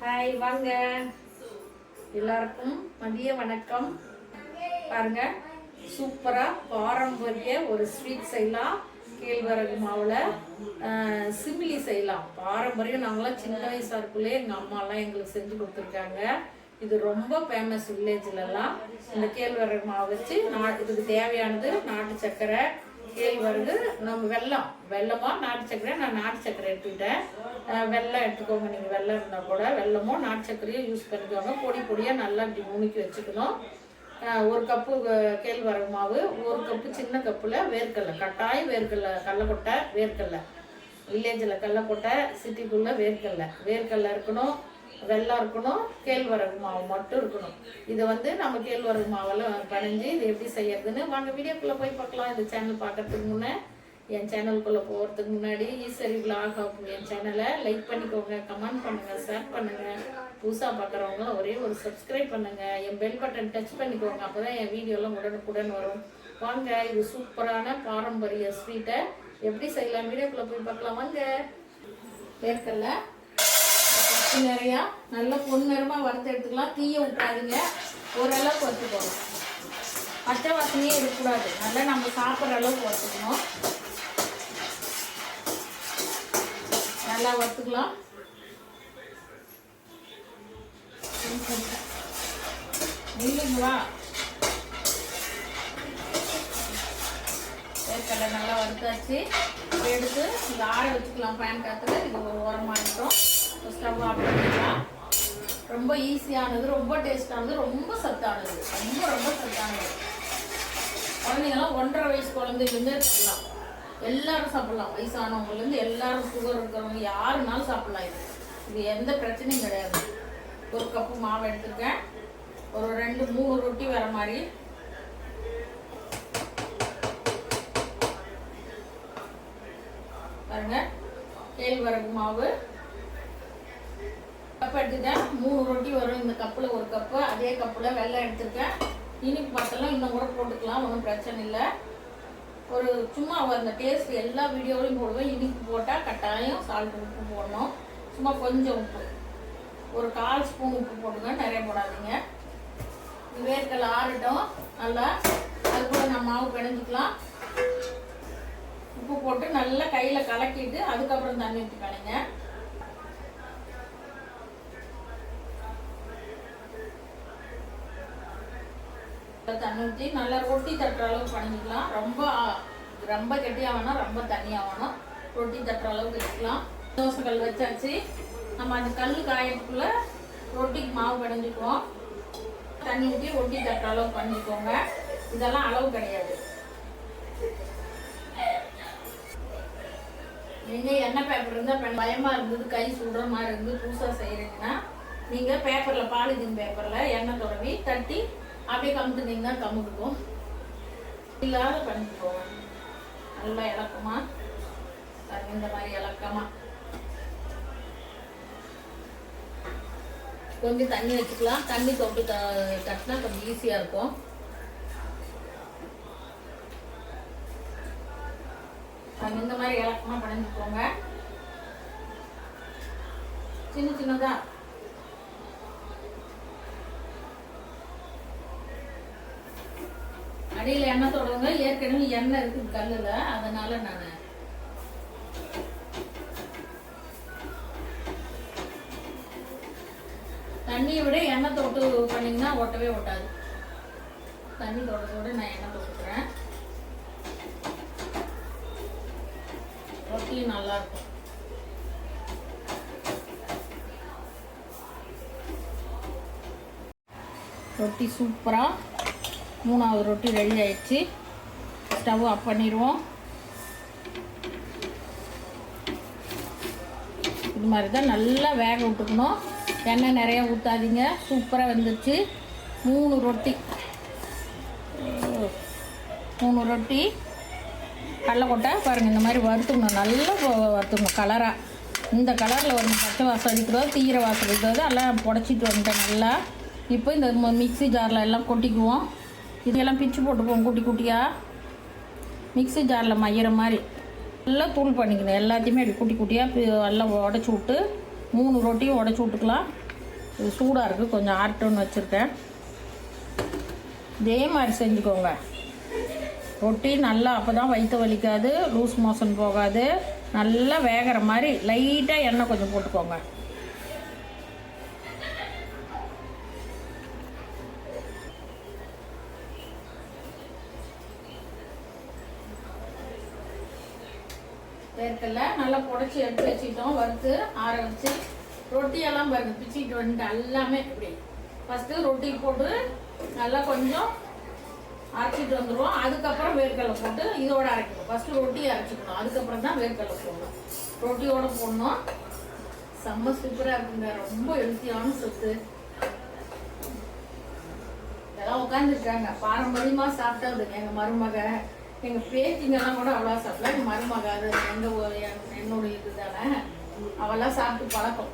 Hi வாங்க. எல்லாருக்கும் மதிய வணக்கம். பாருங்க சூப்பராக பாரம்பரிய ஒரு ஸ்வீட் செய்யலாம் கேழ்வரகு மாவில் சிமிலி செய்யலாம் பாரம்பரியம் நாங்களாம் சின்ன வயசாக இருக்குள்ளே எங்கள் அம்மாலாம் எங்களுக்கு செஞ்சு கொடுத்துருக்காங்க. இது ரொம்ப ஃபேமஸ் வில்லேஜ்லலாம் இந்த கேழ்வரகு மாவு வச்சு நா இதுக்கு தேவையானது நாட்டு சர்க்கரை கேழ்வரகு நம்ம வெல்லம் வெள்ளமோ நாட்டு சர்க்கரை நான் நாட்டு சர்க்கரை எடுத்துக்கிட்டேன். வெள்ளம் எடுத்துக்கோங்க. நீங்கள் வெள்ளம் இருந்தால் கூட வெள்ளமோ நாட்டு சர்க்கரையோ யூஸ் பண்ணிக்கோங்க. பொடி பொடியாக நல்லா இப்படி நுணுக்கி வச்சுக்கணும். ஒரு கப்பு கேழ்வரகு மாவு ஒரு கப்பு சின்ன கப்பில் வேர்க்கடலை. கட்டாயம் வேர்க்கடலை கடலக்கொட்டை வேர்க்கடலை. வில்லேஜில் கடலக்கொட்டை சிட்டிக்குள்ளே வேர்க்கடலை. வேர்க்கடலை இருக்கணும். வெள்ளம் இருக்கணும் கேழ்வரகு மாவு மட்டும் இருக்கணும். இதை வந்து நம்ம கேழ்வரகு மாவெல்லாம் பணிஞ்சு இது எப்படி செய்யறதுன்னு வாங்க வீடியோக்குள்ளே போய் பார்க்கலாம். இந்த சேனல் பார்க்கறதுக்கு முன்னே என் சேனலுக்குள்ளே போகிறதுக்கு முன்னாடி ஈஸ்வரி விலாக் ஆகும். என் சேனலை லைக் பண்ணிக்கோங்க கமெண்ட் பண்ணுங்கள் ஷேர் பண்ணுங்கள் புதுசாக பார்க்குறவங்க ஒரே ஒரு சப்ஸ்கிரைப் பண்ணுங்கள் என் பெல் பட்டன் டச் பண்ணிக்கோங்க. அப்போ தான் என் வீடியோலாம் உடனுக்குடன் வரும். வாங்க இது சூப்பரான பாரம்பரிய ஸ்வீட்டை எப்படி செய்யலாம்? வீடியோக்குள்ளே போய் பார்க்கலாம். வாங்க வேர்க்கடலை நிறையா. நல்லா பொன்னிறமாக வறுத்து எடுத்துக்கலாம். தீய விட்டாதீங்க ஓரளவுக்கு வறுத்துக்கோங்க. பச்சை வாசனையே இருக்கக்கூடாது நல்லா நம்ம சாப்பிட்ற அளவுக்கு வறுத்துக்கணும். நல்லா வறுத்துக்கலாம். இல்லைங்களா வேர்க்கடலை நல்லா வறுத்தாச்சு. எடுத்து இந்த ஆற வச்சுக்கலாம். பேன் காத்துல இது ஒரு ஓரமாக இருக்கட்டும் ஸ்டவ் ஆஃப் பண்ணிக்கலாம் ரொம்ப ஈஸியானது ரொம்ப டேஸ்டானது ரொம்ப சத்தானது. ரொம்ப ரொம்ப சத்தானது. குழந்தைங்கலாம் ஒன்றரை வயசு குழந்தைலேருந்தே சாப்பிடலாம். எல்லாரும் சாப்பிடலாம். வயசானவங்கலேருந்து எல்லாரும் சுகர் இருக்கிறவங்க யாருனாலும் சாப்பிடலாம் இது. இது எந்த பிரச்சனையும் கிடையாது. ஒரு கப்பு மாவு எடுத்துருக்கேன். ஒரு ரெண்டு மூணு ரொட்டி வர மாதிரி. பாருங்க. கேழ்வரகு மாவு. கப் எடுத்துட்டேன் மூணு ரொட்டி வரும் இந்த கப்பில் ஒரு கப்பு. அதே கப்பில் வெள்ளம் எடுத்துருக்கேன். இனிப்பு பார்த்தெல்லாம் இன்னும் கூட போட்டுக்கலாம் ஒன்றும் பிரச்சனை இல்லை. ஒரு சும்மா அந்த டேஸ்ட் எல்லா வீடியோவிலையும் போடுவேன். இனிப்பு போட்டால் கட்டாயம் சால்ட் உப்பு போடணும். சும்மா கொஞ்சம் உப்பு. ஒரு கால் ஸ்பூன் உப்பு போடுங்க நிறைய போடாதீங்க. வேர்க்கல் ஆறட்டும் நல்லா. அது கூட நம்ம மாவு பிணைஞ்சிக்கலாம். உப்பு போட்டு நல்லா கையில் கலக்கிட்டு அதுக்கப்புறம் தண்ணி ஊற்றி கலைங்க தண்ணி ஊற்றி நல்லா ரொட்டி தட்டுற அளவுக்கு பண்ணிக்கலாம். ரொம்ப ரொம்ப கெட்டியாக வேணாம் ரொம்ப தனியாக வேணும். ரொட்டி தட்டுற அளவுக்கு எடுக்கலாம். தோசை கல் வச்சாச்சு. நம்ம அந்த கல் காயத்துக்குள்ள ரொட்டிக்கு மாவு பிணைஞ்சுக்குவோம் தண்ணி ஊற்றி ரொட்டி தட்டுற அளவுக்கு பண்ணிக்கோங்க. இதெல்லாம் அளவு கிடையாது. நீங்கள் எண்ணெய் பேப்பர் இருந்தால் பயமாக இருந்தது கை சுடுற மாதிரி இருந்து புதுசாக செய்கிறீங்கன்னா நீங்கள் பேப்பரில் பாலிதீன் பேப்பரில் எண்ணெய் துறவி தட்டி அப்படியே கமுத்துனீங்கன்னா கமுக்குக்கும் இல்லாத பண்ணிக்கோங்க நல்லா இலக்கமாக பாருங்க, இந்த மாதிரி இலக்கமாக கொஞ்சம் தண்ணி வச்சுக்கலாம். தண்ணி தொட்டு த தட்டினா கொஞ்சம் ஈஸியாக இருக்கும். அது இந்த மாதிரி இலக்கமா பண்ணிக்கோங்க. சின்ன சின்னதாக அடியில் எண்ணெய் தொடங்க. ஏற்கனவே எண்ணெய் இருக்குது கல்லில். அதனால் நான் தண்ணியை விட எண்ணெய் தொட்டு பண்ணிங்கன்னா ஒட்டவே ஒட்டாது. தண்ணி தொட்டதோட நான் எண்ணெய் தொட்டுக்கிறேன். ரொட்டியும் நல்லா இருக்கும். ரொட்டி சூப்பராக மூணாவது ரொட்டி ரெடி ஆயிடுச்சு. ஸ்டவ் ஆஃப் பண்ணிடுவோம். இது மாதிரி தான் நல்லா வேக விட்டுக்கணும். எண்ணெய் நிறையா ஊற்றாதீங்க சூப்பராக வந்துடுச்சு மூணு ரொட்டி. மூணு ரொட்டி. கடலக்கொட்டை பாருங்கள் இந்த மாதிரி வறுத்துக்கணும். நல்லா வறுத்துக்கணும். கலராக இந்த கலரில் ஒரு பச்சை வாசம் அடிக்கிறதோ தீர வாசம் அடிக்கிறதோ எல்லாம் புடச்சிட்டு வந்துட்டேன் நல்லா. இப்போ இந்த மிக்சி மிக்ஸி ஜாரில் எல்லாம் கொட்டிக்குவோம். இதெல்லாம் பிச்சு போட்டுப்போம் குட்டி குட்டியாக மிக்ஸி ஜாரில் மையிற மாதிரி. நல்லா தூள் பண்ணிக்கணும். எல்லாத்தையுமே அப்படி குட்டி குட்டியாக எல்லாம் உடச்சி விட்டு மூணு ரொட்டியும் உடச்சி விட்டுக்கலாம். இது சூடாக இருக்குது கொஞ்சம் ஆர்டோன்னு வச்சுருக்கேன். இதே மாதிரி செஞ்சுக்கோங்க. ரொட்டி நல்லா அப்போ தான் வயிற்று வலிக்காது லூஸ் மோஷன் போகாது. நல்லா வேகிற மாதிரி லைட்டாக எண்ணெய் கொஞ்சம் போட்டுக்கோங்க. வேர்க்கடல நல்லா புடச்சி எடுத்து வச்சுக்கிட்டோம் வறுத்து ஆற வச்சு. ரொட்டியெல்லாம் பாருங்க பிச்சுக்கிட்டு வந்துட்டு எல்லாமே இப்படி. ஃபஸ்ட்டு ரொட்டி போட்டு நல்லா கொஞ்சம் அரைச்சிட்டு வந்துடுவோம் அதுக்கப்புறம் வேர்க்கடலை போட்டு இதோட அரைக்கணும். ஃபஸ்ட்டு ரொட்டி அரைச்சிக்கணும். அதுக்கப்புறம் தான் வேர்க்கடலை போடணும். ரொட்டியோட போடணும். செம்ம சூப்பராக இருக்குங்க. ரொம்ப ஹெல்த்தியான சொத்து. இதெல்லாம் உட்காந்துருக்காங்க பாரம்பரியமாக சாப்பிட்டதுங்க எங்கள் மருமக எங்கள் பேத்திங்கெல்லாம் கூட அவ்வளோ சாப்பிடல. எங்கள் மருமக அது எங்கள் என்னுடைய இது தானே அவெல்லாம் சாப்பிட்டு பழக்கம்.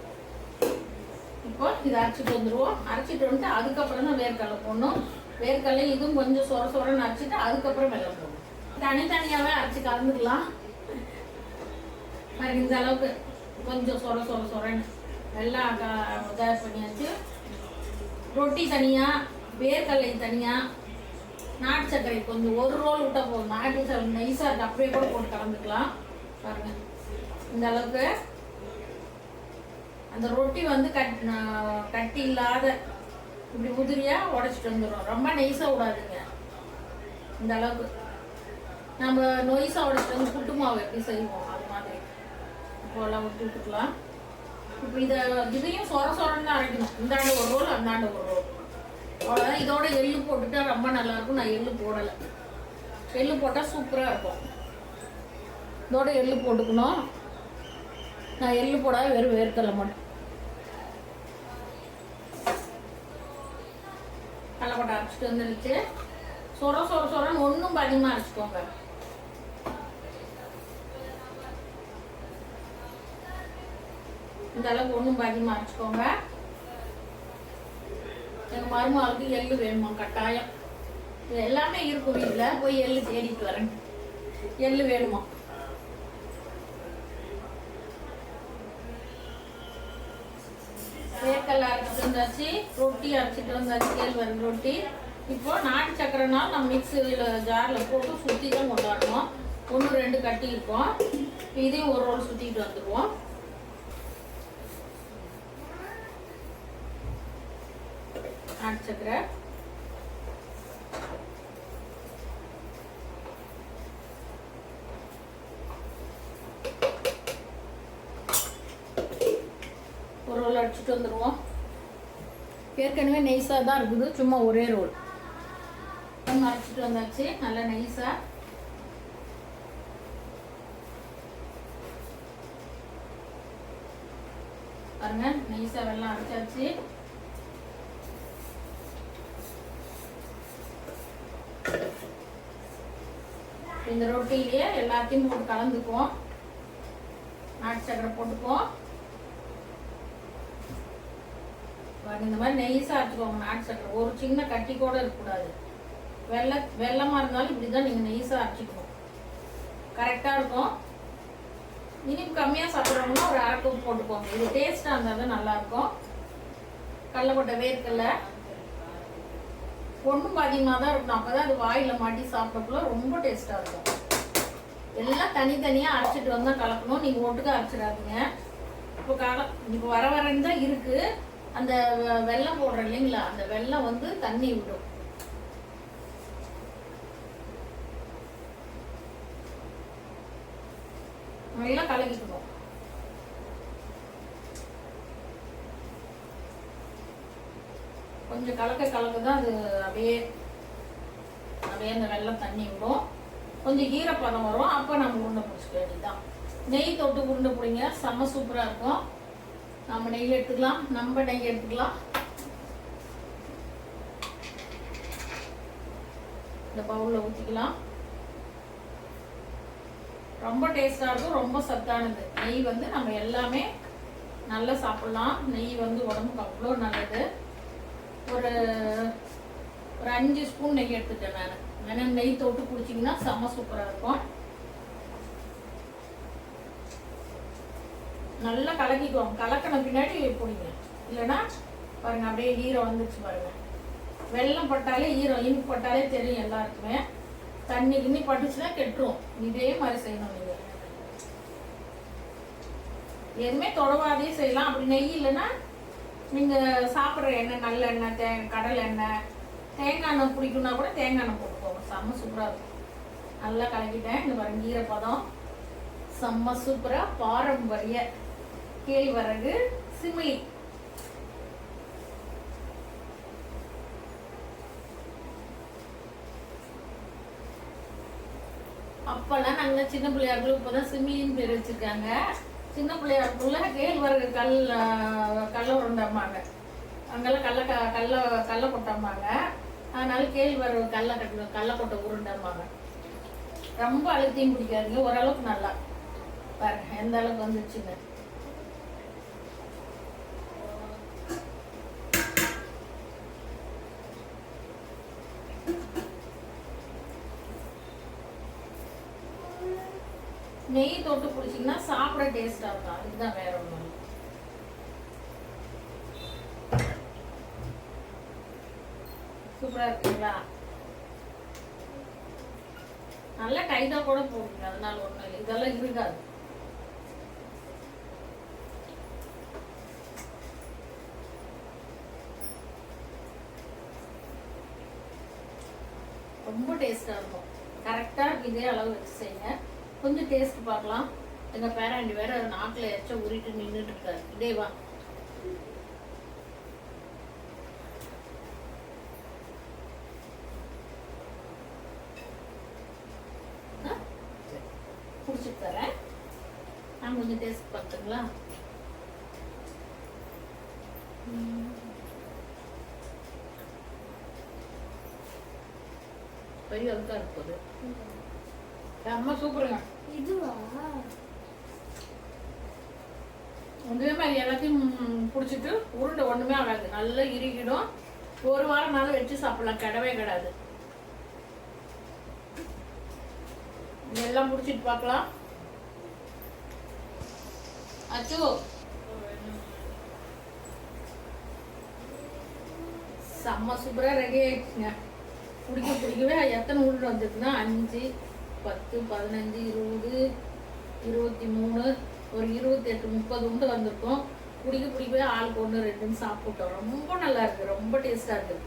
இப்போ இதை அரைச்சிட்டு வந்துடுவோம் அரைச்சிட்டு வந்துட்டு அதுக்கப்புறம் தான் வேர்க்கடலை போடணும். வேர்க்கடலை இதுவும் கொஞ்சம் சொர சொரன்னு அரைச்சிட்டு அதுக்கப்புறம் வெள்ளம் போடணும். தனித்தனியாகவே அரைச்சி கலந்துக்கலாம். பாருங்க இந்த அளவுக்கு கொஞ்சம் சொர சொர சொரன்னு எல்லாம் இதாக பண்ணியாச்சு. ரொட்டி தனியாக வேர்க்கடலை தனியாக நாட்டு சர்க்கரை கொஞ்சம் ஒரு ரோல் விட்டால் போதும். நாட்டு சர்க்கரை நைஸாக இருக்குது அப்படியே கூட போட்டு கலந்துக்கலாம். பாருங்க. இந்த அளவுக்கு அந்த ரொட்டி வந்து கட் கட்டி இல்லாத இப்படி உதிரியாக உடச்சிட்டு வந்துடும் ரொம்ப நெய்ஸாக விடாதுங்க இந்த அளவுக்கு. நம்ம நொய்ஸாக உடச்சிட்டு வந்து புட்டு மாவு எப்படி செய்வோம்? அது மாதிரி. இப்போ எல்லாம் விட்டு விட்டுக்கலாம். இப்போ இதை இதையும் சொர சொரன்னு அரைக்கணும். இந்தாண்டு ஒரு ரோல் அந்தாண்டு ஒரு ரோல். அவ்வளோதான் இதோட எள்ளு போட்டுட்டா ரொம்ப நல்லா இருக்கும் நான் எள்ளு போடலை. எள்ளு போட்டால் சூப்பராக இருக்கும். இதோட எள்ளு போட்டுக்கணும். நான் எள்ளு போடாத வெறும் வேர்க்கடலை மட்டும். கடலப்பட்டை அரைச்சிட்டு வந்துருச்சு. சொர சொர சொரன்னு ஒன்றும் அதிகமாக அரைச்சிக்கோங்க. இந்த அளவுக்கு ஒன்றும் அதிகமாக அரைச்சிக்கோங்க. எங்கள் மருமகளுக்கு எள்ளு வேணுமா? கட்டாயம். இது எல்லாமே இருக்கும் வீட்டில் போய் எள்ளு தேடிட்டு வரேன். எள்ளு வேணுமா? வேர்க்கடலை அரைச்சிட்டு வந்தாச்சு. ரொட்டி அரைச்சிட்டு வந்தாச்சு. கேழ்வரகு ரொட்டி. இப்போ நாட்டு சக்கரைனால் நம்ம மிக்சியில் ஜாரில் போட்டு சுற்றி தான் கொண்டு வரணும் ஒன்று ரெண்டு கட்டி இருக்கோம். இதையும் ஒரு ரோல் சுற்றிட்டு வந்துடுவோம் நாட்டு சக்கரை ஒரு ரோல் அடிச்சுட்டு வந்துடுவோம் ஏற்கனவே நெய்ஸாக தான் இருக்குது சும்மா ஒரே ரோல். நம்ம அரைச்சிட்டு வந்தாச்சு நல்லா நெய்ஸாக பாருங்க நெய்ஸாக வெள்ளம் அடித்தாச்சு இந்த ரொட்டிலேயே எல்லாத்தையும் போட்டு கலந்துக்குவோம். நாட்டு சக்கரை போட்டுக்குவோம். இந்த மாதிரி நெய்ஸாக அரைச்சிக்கோங்க நாட்டு சக்கரை. ஒரு சின்ன கட்டி கூட இருக்கக்கூடாது. வெள்ளை வெள்ளமாக இருந்தாலும் இப்படி தான் நீங்கள் நெய்ஸாக அரைச்சிக்கணும். கரெக்டாக இருக்கும். இனிப்பு கம்மியாக சாப்பிட்றவங்கன்னா ஒரு அரை கப் போட்டுக்கோங்க. இது டேஸ்ட்டாக இருந்தால் தான் நல்லாயிருக்கும் கடலப்பட்ட வேர்க்கடலை. ஒன்றும் அதிகமாக தான் இருக்கணும். அப்போ தான் அது வாயில் மாட்டி சாப்பிட்டக்குள்ள ரொம்ப டேஸ்ட்டாக இருக்கும். எல்லாம் தனித்தனியாக அரைச்சிட்டு வந்தால் கலக்கணும். நீங்கள் ஒட்டுக்க அரைச்சிடாதீங்க. இப்போ கல இப்போ வர வரன்னு தான் இருக்குது அந்த வெ- வெல்லம் போடுறோம் இல்லைங்களா? அந்த வெல்லம் வந்து தண்ணி விடும். நல்லா கலக்கிக்கணும். கொஞ்சம் கலக்க கலக்க தான் அது அப்படியே அப்படியே அந்த வெள்ளம் தண்ணி விடும். கொஞ்சம் ஈரப்பதம் வரும். அப்போ நம்ம உருண்டை பிடிச்சிக்க வேண்டியதுதான். நெய் தொட்டு உருண்டை பிடிங்க. செம்ம சூப்பராக இருக்கும். நம்ம நெய் எடுத்துக்கலாம். நம்ம நெய் எடுத்துக்கலாம். இந்த பவுலில் ஊற்றிக்கலாம் ரொம்ப டேஸ்டாக இருக்கும். ரொம்ப சத்தானது. நெய் வந்து நம்ம எல்லாமே நல்லா சாப்பிட்லாம். நெய் வந்து உடம்புக்கு அவ்வளோ நல்லது. ஒரு ஒரு அஞ்சு ஸ்பூன் நெய் எடுத்துட்டேன் நான் ஏன்னா நெய் தொட்டு குடிச்சிங்கன்னா செம்ம சூப்பராக இருக்கும். நல்லா கலக்கிக்குவோம். கலக்கின பின்னாடி பிடிங்க. இல்லைன்னா பாருங்க அப்படியே ஈரம் வந்துச்சு பாருங்க. வெள்ளம் பட்டாலே ஈரம் இனிப்பு பட்டாலே தெரியும் எல்லாருக்குமே. தண்ணி கிண்ணி பட்டுச்சுன்னா கெட்டுரும். இதே மாதிரி செய்யணும் நீங்கள் எதுவுமே தொடவாதே செய்யலாம். அப்படி நெய் இல்லைன்னா நீங்க சாப்பிட்ற எண்ணெய் நல்ல எண்ணெய் தே கடலை எண்ணெய் தேங்காய் எண்ணெய் பிடிக்கும்னா கூட தேங்காய் எண்ணெய் போட்டுக்கோங்க. செம்ம சூப்பராக இருக்கும். நல்லா கலக்கிட்டேன். இந்த பாருங்க ஈரப்பதம். செம்ம சூப்பராக பாரம்பரிய கேழ்வரகு சிமிலி. அப்போல்லாம் நாங்கள் சின்ன பிள்ளையாருக்குள்ள இப்போதான் சிமிலின்னு பேர் வச்சிருக்காங்க. சின்ன பிள்ளையாருக்குள்ள கேழ்வரகு கல் கல்ல உருண்டம்பாங்க. அங்கெல்லாம் கடல க கடல கடல கொட்டம்பாங்க. அதனால கேழ்வரகு கடல கட்டு கடல கொட்டை உருண்டம்பாங்க. ரொம்ப அழுத்தியும் பிடிக்காதுங்க ஓரளவுக்கு நல்லா. பாருங்க எந்த அளவுக்கு வந்துச்சுங்க நெய் தொட்டு பிடிச்சிங்கன்னா சாப்பிட டேஸ்டாக இருக்கும். அதுதான் வேற ஒன்றும் சூப்பராக இருக்குங்களா? நல்லா டைட்டாக கூட போடுங்க அதனால ஒன்றும் இல்லை. இதெல்லாம் இருக்காது. ரொம்ப டேஸ்ட்டாக இருக்கும். கரெக்டாக இதே அளவு வச்சு செய்யுங்க. கொஞ்சம் டேஸ்ட் பார்க்கலாம். எங்கள் பேரண்டி வேற நாக்கில் எச்ச உருட்டு நின்றுட்டு இருக்காரு. இதே வா. ஆ? சரி. குடிச்சிட்டு தரேன் நான் கொஞ்சம் டேஸ்ட் பார்த்துங்களா? பெரிய அழுக்கா இருக்குது அம்மா சூப்பருங்க. இதுவா? இதே மாதிரி எல்லாத்தையும் பிடிச்சிட்டு உருண்டை ஒண்ணுமே ஆகாது. நல்லா இறுகிடும். ஒரு வாரம் நாள் வச்சு சாப்பிடலாம். கிடவே கிடாது. எல்லாம் பிடிச்சிட்டு பார்க்கலாம். அச்சு. செம்ம சூப்பராக ரெடி ஆயிடுச்சுங்க. பிடிக்க பிடிக்கவே எத்தனை உருண்டை வந்திருக்குன்னா? அஞ்சு பத்து பதினஞ்சு இருபது இருபத்தி மூணு ஒரு இருபத்தி எட்டு முப்பது உண்டு வந்திருக்கோம். குடிக்க குடிக்கவே ஆளுக்கு ஒன்று ரெண்டுன்னு சாப்பிட்டோம். ரொம்ப நல்லா இருக்கு. ரொம்ப டேஸ்டாக இருக்குது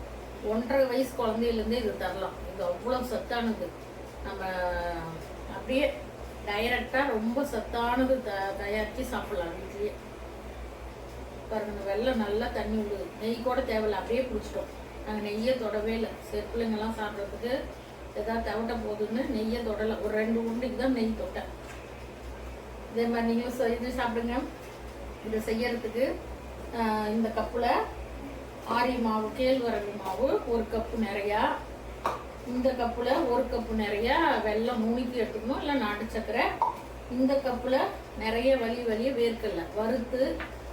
ஒன்றரை வயசு குழந்தையிலேருந்தே இது தரலாம். இது அவ்வளோ சத்தானது. நம்ம அப்படியே டைரக்டாக ரொம்ப சத்தானது த தயாரித்து சாப்பிடலாம் வீட்லேயே. பாருங்க இந்த வெள்ளம் நல்லா தண்ணி விடுது நெய் கூட தேவையில்லை. அப்படியே பிடிச்சிட்டோம் நாங்கள் நெய்யே தொடவே இல்லை. சரி பிள்ளைங்கெல்லாம் சாப்பிட்றதுக்கு ஏதாவது தவிட்ட போகுதுன்னு நெய்யை தொடலை. ஒரு ரெண்டு உண்டுக்கு தான் நெய் தொட்டேன் இதே மாதிரி நீங்களும் செஞ்சு சாப்பிடுங்க. இதை செய்யறதுக்கு ஆஹ், இந்த கப்பில் ஆரி மாவு கேழ்வரகு மாவு ஒரு கப்பு நிறையா. இந்த கப்பில் ஒரு கப்பு நிறையா வெள்ளம் நுணுக்கி எடுத்துக்கணும். இல்லை நாட்டு சக்கரை. இந்த கப்பில் நிறைய வலி வலிய வேர்க்கடலை. வறுத்து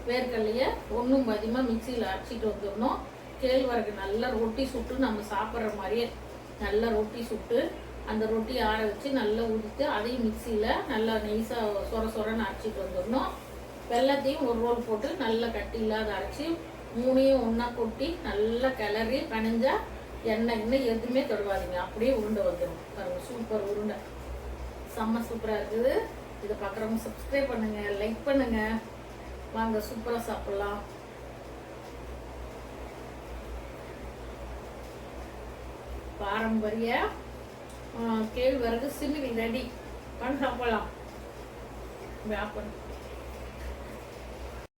வேர்க்கடலையை ஒன்றும் அதிகமாக மிக்சியில் அரைச்சிட்டு வந்துடணும். கேழ்வரகு நல்லா ரொட்டி சுட்டு நம்ம சாப்பிட்ற மாதிரியே நல்லா ரொட்டி சுட்டு அந்த ரொட்டி ஆற வச்சு நல்லா உதித்து அதையும் மிக்சியில் நல்லா நெய்ஸாக சொர சொரன்னு அரைச்சிட்டு வந்துடணும். வெள்ளத்தையும் ஒரு ரோல் போட்டு நல்லா கட்டி இல்லாத அரைச்சி மூணையும் ஒன்றா கொட்டி நல்லா கிளறி கணிஞ்சா எண்ணெய் எண்ணெய் எதுவுமே தொடுவாதீங்க அப்படியே உருண்டை வந்துடும் பாருங்க சூப்பர் உருண்டை. செம்ம சூப்பராக இருக்குது. இதை பார்க்குறவங்க சப்ஸ்கிரைப் பண்ணுங்கள் லைக் பண்ணுங்கள் வாங்க சூப்பராக சாப்பிட்லாம். பாரம்பரிய கேழ்வரகு சிமிலி ரெடி பண்ண சாப்பிடலாம் வியாபாரம்